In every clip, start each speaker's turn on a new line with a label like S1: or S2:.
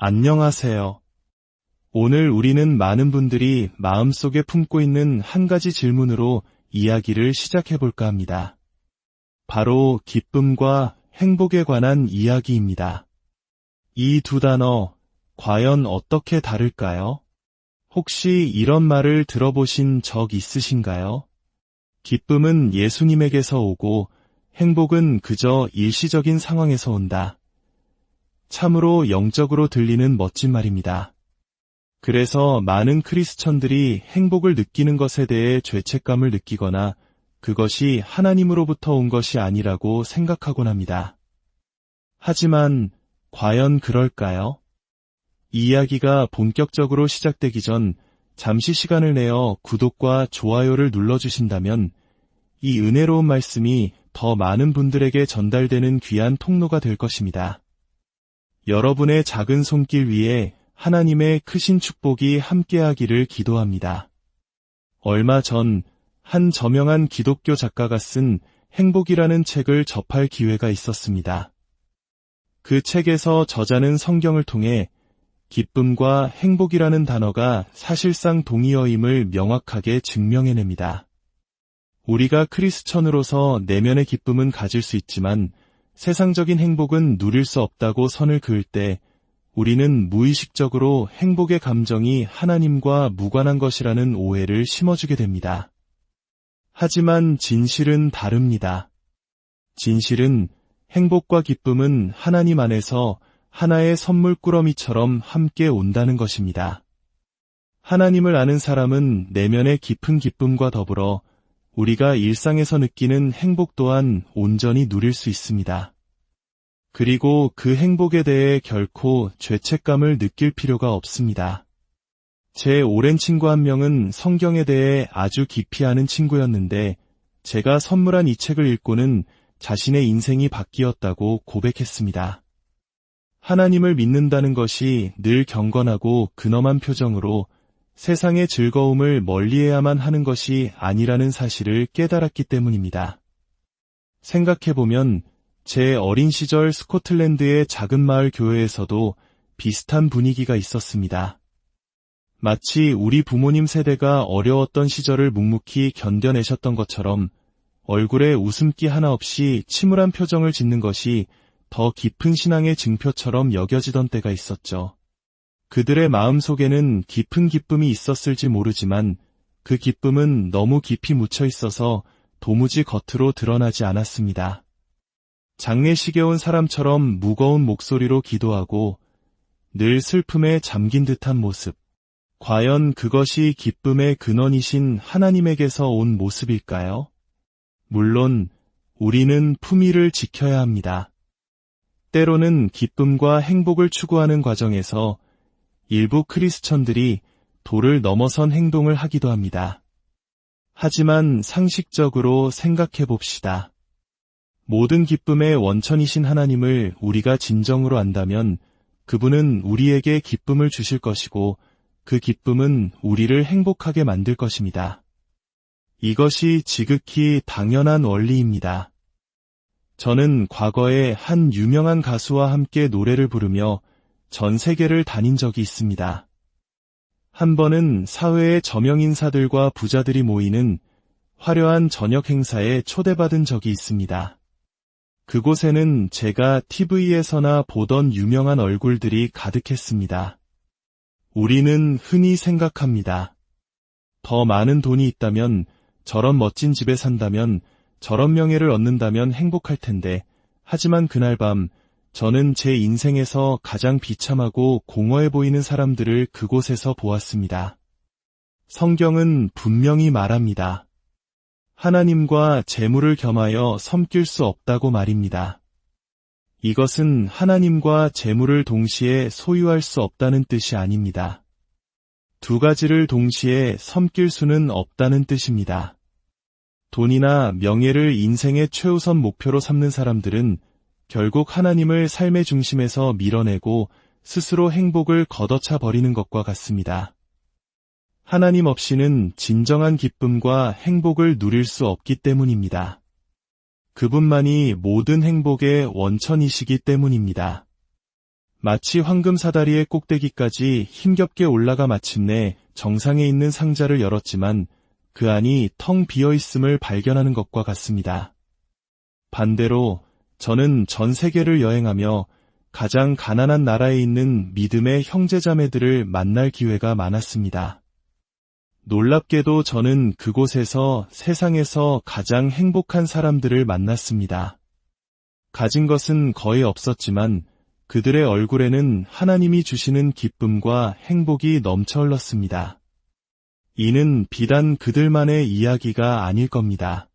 S1: 안녕하세요. 오늘 우리는 많은 분들이 마음속에 품고 있는 한 가지 질문으로 이야기를 시작해 볼까 합니다. 바로 기쁨과 행복에 관한 이야기입니다. 이 두 단어, 과연 어떻게 다를까요? 혹시 이런 말을 들어보신 적 있으신가요? 기쁨은 예수님에게서 오고 행복은 그저 일시적인 상황에서 온다. 참으로 영적으로 들리는 멋진 말입니다. 그래서 많은 크리스천들이 행복을 느끼는 것에 대해 죄책감을 느끼거나 그것이 하나님으로부터 온 것이 아니라고 생각하곤 합니다. 하지만 과연 그럴까요? 이 이야기가 본격적으로 시작되기 전 잠시 시간을 내어 구독과 좋아요를 눌러주신다면 이 은혜로운 말씀이 더 많은 분들에게 전달되는 귀한 통로가 될 것입니다. 여러분의 작은 손길 위에 하나님의 크신 축복이 함께하기를 기도합니다. 얼마 전 한 저명한 기독교 작가가 쓴 행복이라는 책을 접할 기회가 있었습니다. 그 책에서 저자는 성경을 통해 기쁨과 행복이라는 단어가 사실상 동의어임을 명확하게 증명해냅니다. 우리가 크리스천으로서 내면의 기쁨은 가질 수 있지만 세상적인 행복은 누릴 수 없다고 선을 그을 때 우리는 무의식적으로 행복의 감정이 하나님과 무관한 것이라는 오해를 심어주게 됩니다. 하지만 진실은 다릅니다. 진실은 행복과 기쁨은 하나님 안에서 하나의 선물 꾸러미처럼 함께 온다는 것입니다. 하나님을 아는 사람은 내면의 깊은 기쁨과 더불어 우리가 일상에서 느끼는 행복 또한 온전히 누릴 수 있습니다. 그리고 그 행복에 대해 결코 죄책감을 느낄 필요가 없습니다. 제 오랜 친구 한 명은 성경에 대해 아주 깊이 아는 친구였는데 제가 선물한 이 책을 읽고는 자신의 인생이 바뀌었다고 고백했습니다. 하나님을 믿는다는 것이 늘 경건하고 근엄한 표정으로 세상의 즐거움을 멀리해야만 하는 것이 아니라는 사실을 깨달았기 때문입니다. 생각해보면 제 어린 시절 스코틀랜드의 작은 마을 교회에서도 비슷한 분위기가 있었습니다. 마치 우리 부모님 세대가 어려웠던 시절을 묵묵히 견뎌내셨던 것처럼 얼굴에 웃음기 하나 없이 침울한 표정을 짓는 것이 더 깊은 신앙의 증표처럼 여겨지던 때가 있었죠. 그들의 마음 속에는 깊은 기쁨이 있었을지 모르지만 그 기쁨은 너무 깊이 묻혀 있어서 도무지 겉으로 드러나지 않았습니다. 장례식에 온 사람처럼 무거운 목소리로 기도하고 늘 슬픔에 잠긴 듯한 모습. 과연 그것이 기쁨의 근원이신 하나님에게서 온 모습일까요? 물론 우리는 품위를 지켜야 합니다. 때로는 기쁨과 행복을 추구하는 과정에서 일부 크리스천들이 도를 넘어선 행동을 하기도 합니다. 하지만 상식적으로 생각해 봅시다. 모든 기쁨의 원천이신 하나님을 우리가 진정으로 안다면 그분은 우리에게 기쁨을 주실 것이고 그 기쁨은 우리를 행복하게 만들 것입니다. 이것이 지극히 당연한 원리입니다. 저는 과거에 한 유명한 가수와 함께 노래를 부르며 전 세계를 다닌 적이 있습니다. 한 번은 사회의 저명 인사들과 부자들이 모이는 화려한 저녁 행사에 초대받은 적이 있습니다. 그곳에는 제가 TV에서나 보던 유명한 얼굴들이 가득했습니다. 우리는 흔히 생각합니다. 더 많은 돈이 있다면, 저런 멋진 집에 산다면, 저런 명예를 얻는다면 행복할 텐데, 하지만 그날 밤 저는 제 인생에서 가장 비참하고 공허해 보이는 사람들을 그곳에서 보았습니다. 성경은 분명히 말합니다. 하나님과 재물을 겸하여 섬길 수 없다고 말입니다. 이것은 하나님과 재물을 동시에 소유할 수 없다는 뜻이 아닙니다. 두 가지를 동시에 섬길 수는 없다는 뜻입니다. 돈이나 명예를 인생의 최우선 목표로 삼는 사람들은 결국 하나님을 삶의 중심에서 밀어내고 스스로 행복을 걷어차 버리는 것과 같습니다. 하나님 없이는 진정한 기쁨과 행복을 누릴 수 없기 때문입니다. 그분만이 모든 행복의 원천이시기 때문입니다. 마치 황금 사다리의 꼭대기까지 힘겹게 올라가 마침내 정상에 있는 상자를 열었지만 그 안이 텅 비어 있음을 발견하는 것과 같습니다. 반대로 저는 전 세계를 여행하며 가장 가난한 나라에 있는 믿음의 형제자매들을 만날 기회가 많았습니다. 놀랍게도 저는 그곳에서 세상에서 가장 행복한 사람들을 만났습니다. 가진 것은 거의 없었지만 그들의 얼굴에는 하나님이 주시는 기쁨과 행복이 넘쳐 흘렀습니다. 이는 비단 그들만의 이야기가 아닐 겁니다.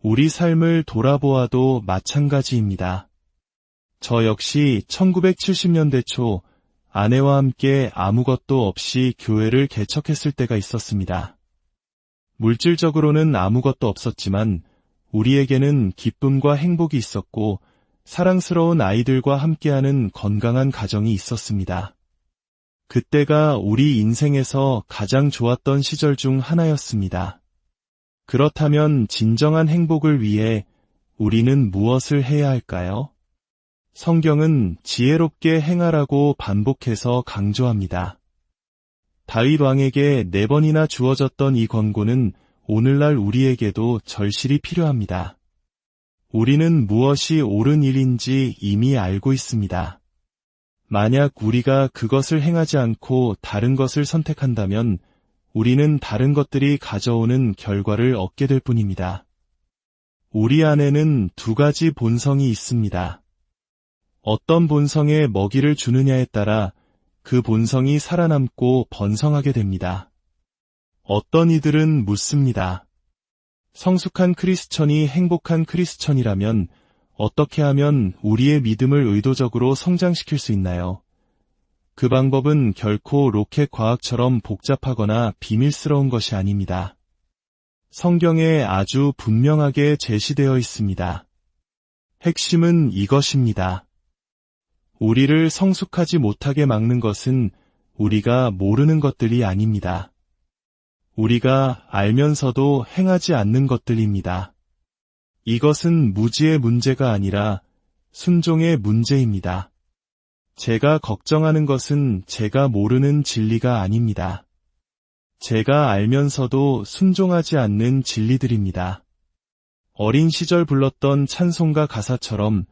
S1: 우리 삶을 돌아보아도 마찬가지입니다. 저 역시 1970년대 초 아내와 함께 아무것도 없이 교회를 개척했을 때가 있었습니다. 물질적으로는 아무것도 없었지만 우리에게는 기쁨과 행복이 있었고 사랑스러운 아이들과 함께하는 건강한 가정이 있었습니다. 그때가 우리 인생에서 가장 좋았던 시절 중 하나였습니다. 그렇다면 진정한 행복을 위해 우리는 무엇을 해야 할까요? 성경은 지혜롭게 행하라고 반복해서 강조합니다. 다윗 왕에게 네 번이나 주어졌던 이 권고는 오늘날 우리에게도 절실히 필요합니다. 우리는 무엇이 옳은 일인지 이미 알고 있습니다. 만약 우리가 그것을 행하지 않고 다른 것을 선택한다면 우리는 다른 것들이 가져오는 결과를 얻게 될 뿐입니다. 우리 안에는 두 가지 본성이 있습니다. 어떤 본성에 먹이를 주느냐에 따라 그 본성이 살아남고 번성하게 됩니다. 어떤 이들은 묻습니다. 성숙한 크리스천이 행복한 크리스천이라면 어떻게 하면 우리의 믿음을 의도적으로 성장시킬 수 있나요? 그 방법은 결코 로켓 과학처럼 복잡하거나 비밀스러운 것이 아닙니다. 성경에 아주 분명하게 제시되어 있습니다. 핵심은 이것입니다. 우리를 성숙하지 못하게 막는 것은 우리가 모르는 것들이 아닙니다. 우리가 알면서도 행하지 않는 것들입니다. 이것은 무지의 문제가 아니라 순종의 문제입니다. 제가 걱정하는 것은 제가 모르는 진리가 아닙니다. 제가 알면서도 순종하지 않는 진리들입니다. 어린 시절 불렀던 찬송가 가사처럼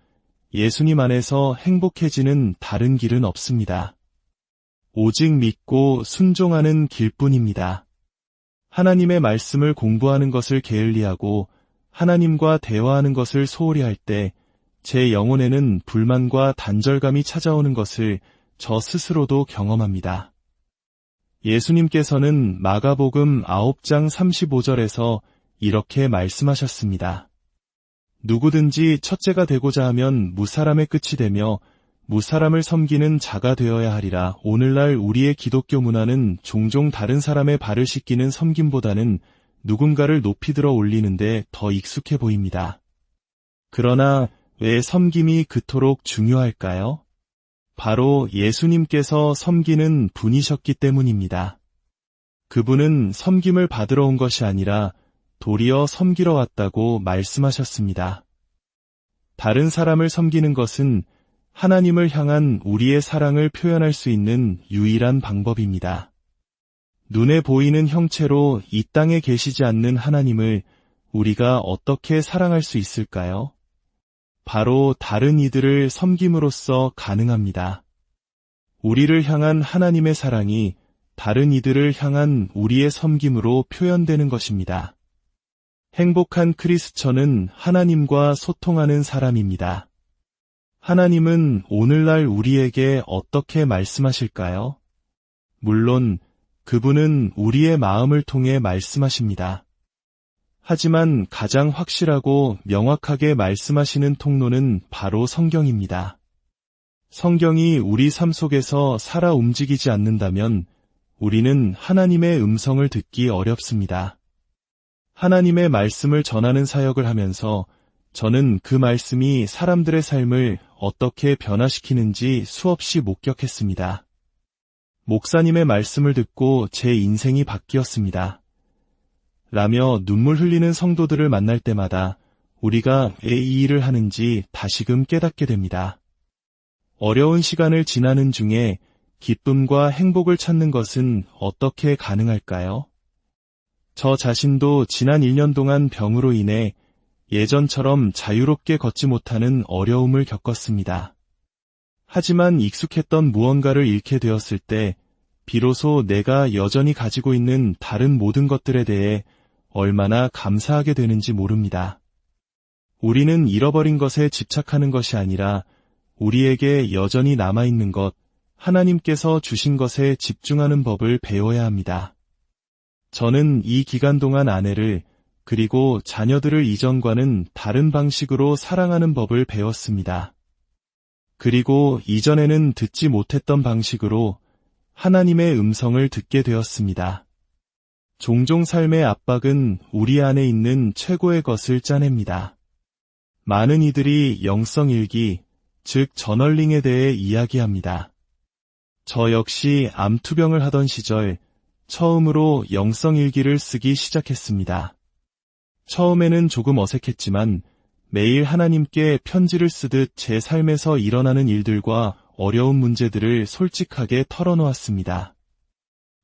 S1: 예수님 안에서 행복해지는 다른 길은 없습니다. 오직 믿고 순종하는 길뿐입니다. 하나님의 말씀을 공부하는 것을 게을리하고 하나님과 대화하는 것을 소홀히 할 때 제 영혼에는 불만과 단절감이 찾아오는 것을 저 스스로도 경험합니다. 예수님께서는 마가복음 9장 35절에서 이렇게 말씀하셨습니다. 누구든지 첫째가 되고자 하면 무사람의 끝이 되며 무사람을 섬기는 자가 되어야 하리라. 오늘날 우리의 기독교 문화는 종종 다른 사람의 발을 씻기는 섬김보다는 누군가를 높이 들어 올리는데 더 익숙해 보입니다. 그러나 왜 섬김이 그토록 중요할까요? 바로 예수님께서 섬기는 분이셨기 때문입니다. 그분은 섬김을 받으러 온 것이 아니라 도리어 섬기러 왔다고 말씀하셨습니다. 다른 사람을 섬기는 것은 하나님을 향한 우리의 사랑을 표현할 수 있는 유일한 방법입니다. 눈에 보이는 형체로 이 땅에 계시지 않는 하나님을 우리가 어떻게 사랑할 수 있을까요? 바로 다른 이들을 섬김으로써 가능합니다. 우리를 향한 하나님의 사랑이 다른 이들을 향한 우리의 섬김으로 표현되는 것입니다. 행복한 크리스천은 하나님과 소통하는 사람입니다. 하나님은 오늘날 우리에게 어떻게 말씀하실까요? 물론 그분은 우리의 마음을 통해 말씀하십니다. 하지만 가장 확실하고 명확하게 말씀하시는 통로는 바로 성경입니다. 성경이 우리 삶 속에서 살아 움직이지 않는다면 우리는 하나님의 음성을 듣기 어렵습니다. 하나님의 말씀을 전하는 사역을 하면서 저는 그 말씀이 사람들의 삶을 어떻게 변화시키는지 수없이 목격했습니다. 목사님의 말씀을 듣고 제 인생이 바뀌었습니다. 라며 눈물 흘리는 성도들을 만날 때마다 우리가 왜 이 일을 하는지 다시금 깨닫게 됩니다. 어려운 시간을 지나는 중에 기쁨과 행복을 찾는 것은 어떻게 가능할까요? 저 자신도 지난 1년 동안 병으로 인해 예전처럼 자유롭게 걷지 못하는 어려움을 겪었습니다. 하지만 익숙했던 무언가를 잃게 되었을 때 비로소 내가 여전히 가지고 있는 다른 모든 것들에 대해 얼마나 감사하게 되는지 모릅니다. 우리는 잃어버린 것에 집착하는 것이 아니라 우리에게 여전히 남아있는 것, 하나님께서 주신 것에 집중하는 법을 배워야 합니다. 저는 이 기간 동안 아내를 그리고 자녀들을 이전과는 다른 방식으로 사랑하는 법을 배웠습니다. 그리고 이전에는 듣지 못했던 방식으로 하나님의 음성을 듣게 되었습니다. 종종 삶의 압박은 우리 안에 있는 최고의 것을 짜냅니다. 많은 이들이 영성 일기, 즉 저널링에 대해 이야기합니다. 저 역시 암투병을 하던 시절 처음으로 영성 일기를 쓰기 시작했습니다. 처음에는 조금 어색했지만 매일 하나님께 편지를 쓰듯 제 삶에서 일어나는 일들과 어려운 문제들을 솔직하게 털어놓았습니다.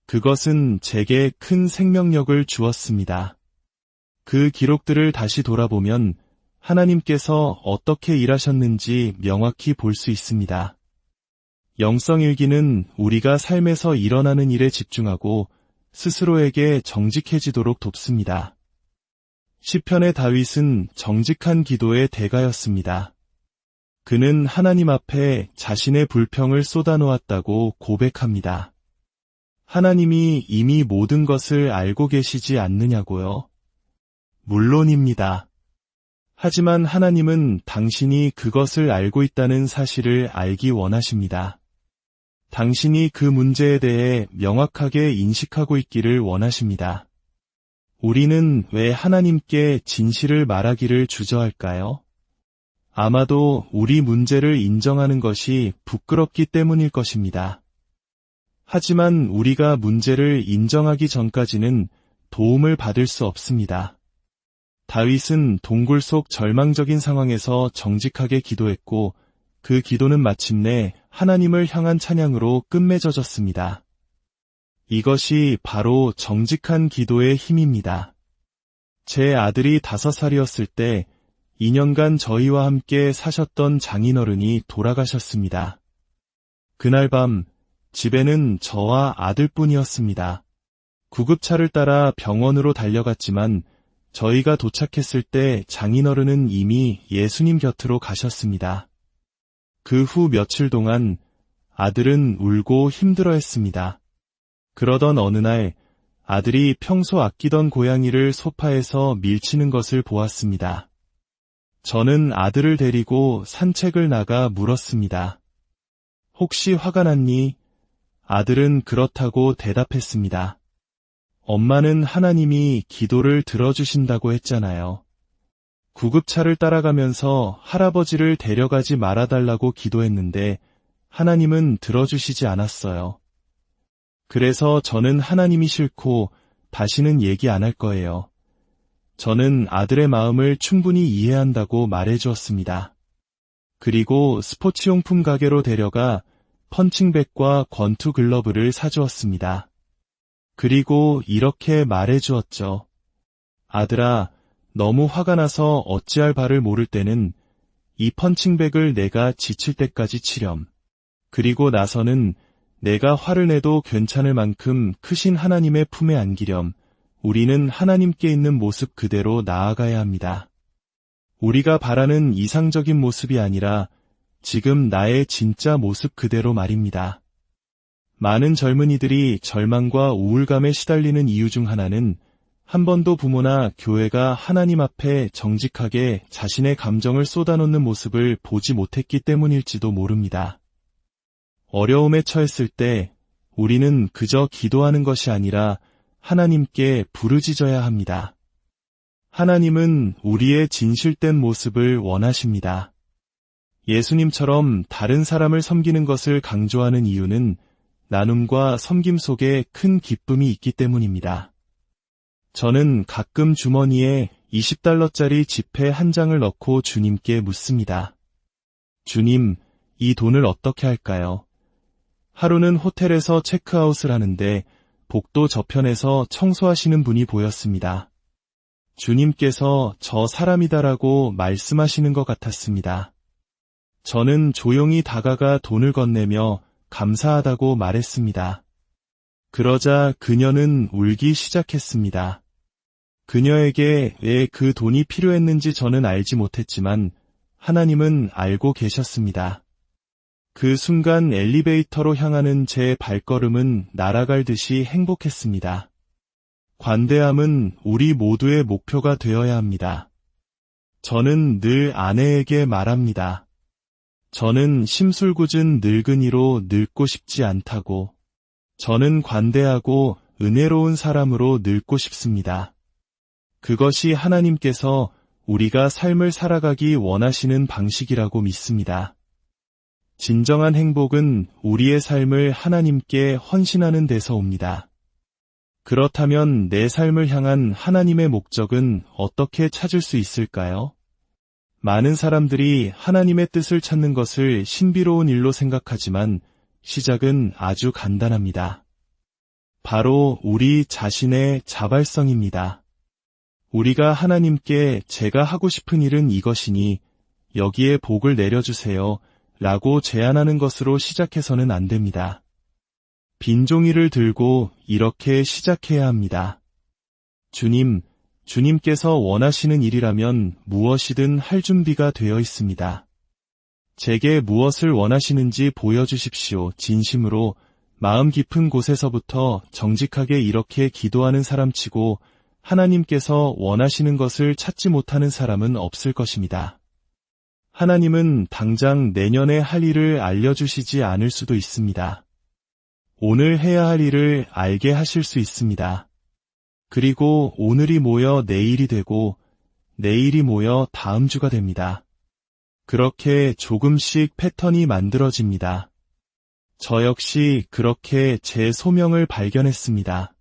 S1: 그것은 제게 큰 생명력을 주었습니다. 그 기록들을 다시 돌아보면 하나님께서 어떻게 일하셨는지 명확히 볼 수 있습니다. 영성일기는 우리가 삶에서 일어나는 일에 집중하고 스스로에게 정직해지도록 돕습니다. 시편의 다윗은 정직한 기도의 대가였습니다. 그는 하나님 앞에 자신의 불평을 쏟아놓았다고 고백합니다. 하나님이 이미 모든 것을 알고 계시지 않느냐고요? 물론입니다. 하지만 하나님은 당신이 그것을 알고 있다는 사실을 알기 원하십니다. 당신이 그 문제에 대해 명확하게 인식하고 있기를 원하십니다. 우리는 왜 하나님께 진실을 말하기를 주저할까요? 아마도 우리 문제를 인정하는 것이 부끄럽기 때문일 것입니다. 하지만 우리가 문제를 인정하기 전까지는 도움을 받을 수 없습니다. 다윗은 동굴 속 절망적인 상황에서 정직하게 기도했고 그 기도는 마침내 하나님을 향한 찬양으로 끝맺어졌습니다. 이것이 바로 정직한 기도의 힘입니다. 제 아들이 다섯 살이었을 때 2년간 저희와 함께 사셨던 장인어른이 돌아가셨습니다. 그날 밤 집에는 저와 아들뿐이었습니다. 구급차를 따라 병원으로 달려갔지만 저희가 도착했을 때 장인어른은 이미 예수님 곁으로 가셨습니다. 그 후 며칠 동안 아들은 울고 힘들어 했습니다. 그러던 어느 날 아들이 평소 아끼던 고양이를 소파에서 밀치는 것을 보았습니다. 저는 아들을 데리고 산책을 나가 물었습니다. 혹시 화가 났니? 아들은 그렇다고 대답했습니다. 엄마는 하나님이 기도를 들어주신다고 했잖아요. 구급차를 따라가면서 할아버지를 데려가지 말아달라고 기도했는데 하나님은 들어주시지 않았어요. 그래서 저는 하나님이 싫고 다시는 얘기 안 할 거예요. 저는 아들의 마음을 충분히 이해한다고 말해 주었습니다. 그리고 스포츠용품 가게로 데려가 펀칭백과 권투 글러브를 사주었습니다. 그리고 이렇게 말해주었죠. 아들아, 너무 화가 나서 어찌할 바를 모를 때는 이 펀칭백을 내가 지칠 때까지 치렴. 그리고 나서는 내가 화를 내도 괜찮을 만큼 크신 하나님의 품에 안기렴. 우리는 하나님께 있는 모습 그대로 나아가야 합니다. 우리가 바라는 이상적인 모습이 아니라 지금 나의 진짜 모습 그대로 말입니다. 많은 젊은이들이 절망과 우울감에 시달리는 이유 중 하나는 한 번도 부모나 교회가 하나님 앞에 정직하게 자신의 감정을 쏟아놓는 모습을 보지 못했기 때문일지도 모릅니다. 어려움에 처했을 때 우리는 그저 기도하는 것이 아니라 하나님께 부르짖어야 합니다. 하나님은 우리의 진실된 모습을 원하십니다. 예수님처럼 다른 사람을 섬기는 것을 강조하는 이유는 나눔과 섬김 속에 큰 기쁨이 있기 때문입니다. 저는 가끔 주머니에 20달러짜리 지폐 한 장을 넣고 주님께 묻습니다. 주님, 이 돈을 어떻게 할까요? 하루는 호텔에서 체크아웃을 하는데 복도 저편에서 청소하시는 분이 보였습니다. 주님께서 저 사람이다라고 말씀하시는 것 같았습니다. 저는 조용히 다가가 돈을 건네며 감사하다고 말했습니다. 그러자 그녀는 울기 시작했습니다. 그녀에게 왜 그 돈이 필요했는지 저는 알지 못했지만 하나님은 알고 계셨습니다. 그 순간 엘리베이터로 향하는 제 발걸음은 날아갈 듯이 행복했습니다. 관대함은 우리 모두의 목표가 되어야 합니다. 저는 늘 아내에게 말합니다. 저는 심술궂은 늙은이로 늙고 싶지 않다고. 저는 관대하고 은혜로운 사람으로 늙고 싶습니다. 그것이 하나님께서 우리가 삶을 살아가기 원하시는 방식이라고 믿습니다. 진정한 행복은 우리의 삶을 하나님께 헌신하는 데서 옵니다. 그렇다면 내 삶을 향한 하나님의 목적은 어떻게 찾을 수 있을까요? 많은 사람들이 하나님의 뜻을 찾는 것을 신비로운 일로 생각하지만 시작은 아주 간단합니다. 바로 우리 자신의 자발성입니다. 우리가 하나님께 제가 하고 싶은 일은 이것이니 여기에 복을 내려주세요 라고 제안하는 것으로 시작해서는 안 됩니다. 빈종이를 들고 이렇게 시작해야 합니다. 주님, 주님께서 원하시는 일이라면 무엇이든 할 준비가 되어 있습니다. 제게 무엇을 원하시는지 보여주십시오. 진심으로 마음 깊은 곳에서부터 정직하게 이렇게 기도하는 사람치고 하나님께서 원하시는 것을 찾지 못하는 사람은 없을 것입니다. 하나님은 당장 내년에 할 일을 알려주시지 않을 수도 있습니다. 오늘 해야 할 일을 알게 하실 수 있습니다. 그리고 오늘이 모여 내일이 되고 내일이 모여 다음 주가 됩니다. 그렇게 조금씩 패턴이 만들어집니다. 저 역시 그렇게 제 소명을 발견했습니다.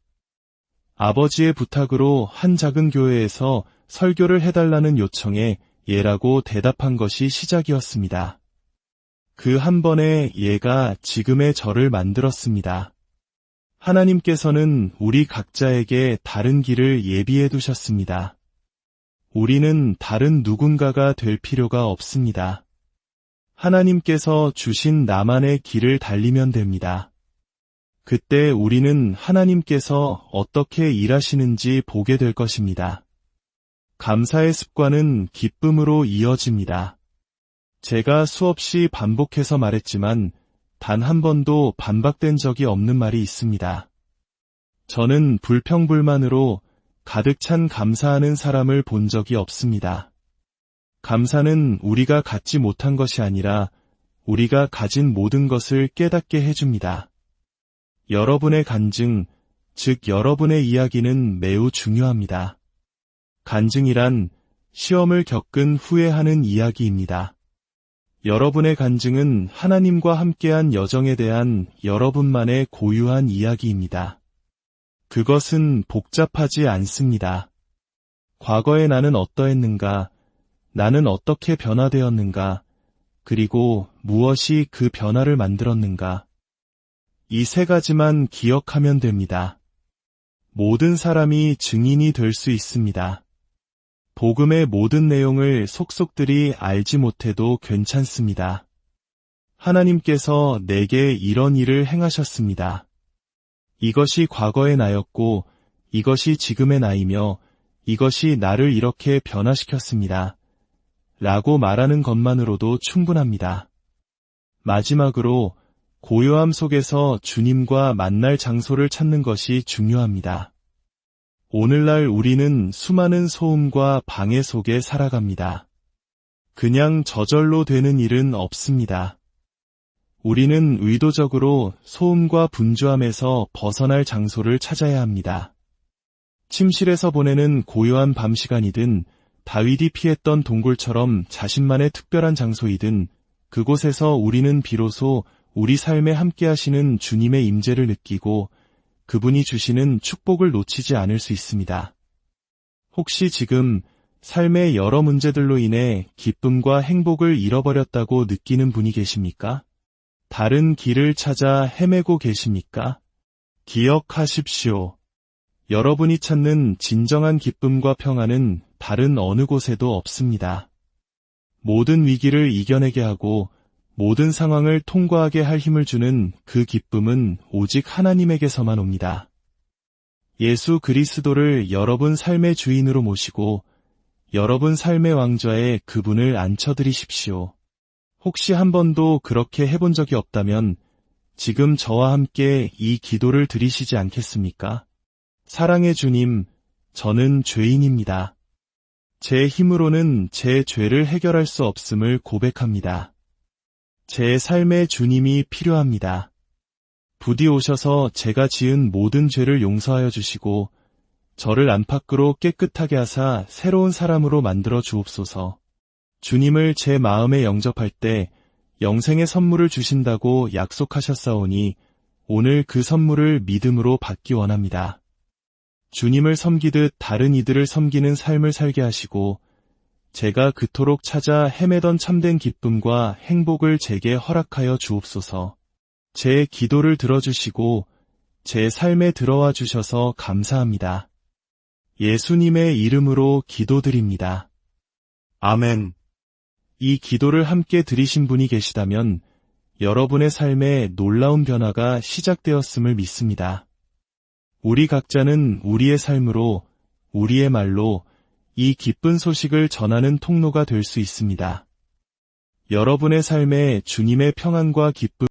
S1: 아버지의 부탁으로 한 작은 교회에서 설교를 해달라는 요청에 예라고 대답한 것이 시작이었습니다. 그 한 번에 얘가 지금의 저를 만들었습니다. 하나님께서는 우리 각자에게 다른 길을 예비해 두셨습니다. 우리는 다른 누군가가 될 필요가 없습니다. 하나님께서 주신 나만의 길을 달리면 됩니다. 그때 우리는 하나님께서 어떻게 일하시는지 보게 될 것입니다. 감사의 습관은 기쁨으로 이어집니다. 제가 수없이 반복해서 말했지만 단 한 번도 반박된 적이 없는 말이 있습니다. 저는 불평불만으로 가득 찬 감사하는 사람을 본 적이 없습니다. 감사는 우리가 갖지 못한 것이 아니라 우리가 가진 모든 것을 깨닫게 해줍니다. 여러분의 간증, 즉 여러분의 이야기는 매우 중요합니다. 간증이란 시험을 겪은 후에 하는 이야기입니다. 여러분의 간증은 하나님과 함께한 여정에 대한 여러분만의 고유한 이야기입니다. 그것은 복잡하지 않습니다. 과거에 나는 어떠했는가, 나는 어떻게 변화되었는가, 그리고 무엇이 그 변화를 만들었는가. 이 세 가지만 기억하면 됩니다. 모든 사람이 증인이 될 수 있습니다. 복음의 모든 내용을 속속들이 알지 못해도 괜찮습니다. 하나님께서 내게 이런 일을 행하셨습니다. 이것이 과거의 나였고 이것이 지금의 나이며 이것이 나를 이렇게 변화시켰습니다. 라고 말하는 것만으로도 충분합니다. 마지막으로 고요함 속에서 주님과 만날 장소를 찾는 것이 중요합니다. 오늘날 우리는 수많은 소음과 방해 속에 살아갑니다. 그냥 저절로 되는 일은 없습니다. 우리는 의도적으로 소음과 분주함에서 벗어날 장소를 찾아야 합니다. 침실에서 보내는 고요한 밤 시간이든 다윗이 피했던 동굴처럼 자신만의 특별한 장소이든 그곳에서 우리는 비로소 우리 삶에 함께 하시는 주님의 임재를 느끼고 그분이 주시는 축복을 놓치지 않을 수 있습니다. 혹시 지금 삶의 여러 문제들로 인해 기쁨과 행복을 잃어버렸다고 느끼는 분이 계십니까? 다른 길을 찾아 헤매고 계십니까? 기억하십시오. 여러분이 찾는 진정한 기쁨과 평안은 다른 어느 곳에도 없습니다. 모든 위기를 이겨내게 하고 모든 상황을 통과하게 할 힘을 주는 그 기쁨은 오직 하나님에게서만 옵니다. 예수 그리스도를 여러분 삶의 주인으로 모시고 여러분 삶의 왕좌에 그분을 앉혀드리십시오. 혹시 한 번도 그렇게 해본 적이 없다면 지금 저와 함께 이 기도를 드리시지 않겠습니까? 사랑의 주님, 저는 죄인입니다. 제 힘으로는 제 죄를 해결할 수 없음을 고백합니다. 제 삶의 주님이 필요합니다. 부디 오셔서 제가 지은 모든 죄를 용서하여 주시고 저를 안팎으로 깨끗하게 하사 새로운 사람으로 만들어 주옵소서. 주님을 제 마음에 영접할 때 영생의 선물을 주신다고 약속하셨사오니 오늘 그 선물을 믿음으로 받기 원합니다. 주님을 섬기듯 다른 이들을 섬기는 삶을 살게 하시고 제가 그토록 찾아 헤매던 참된 기쁨과 행복을 제게 허락하여 주옵소서. 제 기도를 들어주시고 제 삶에 들어와 주셔서 감사합니다. 예수님의 이름으로 기도드립니다. 아멘. 이 기도를 함께 드리신 분이 계시다면 여러분의 삶에 놀라운 변화가 시작되었음을 믿습니다. 우리 각자는 우리의 삶으로, 우리의 말로 이 기쁜 소식을 전하는 통로가 될 수 있습니다. 여러분의 삶에 주님의 평안과 기쁨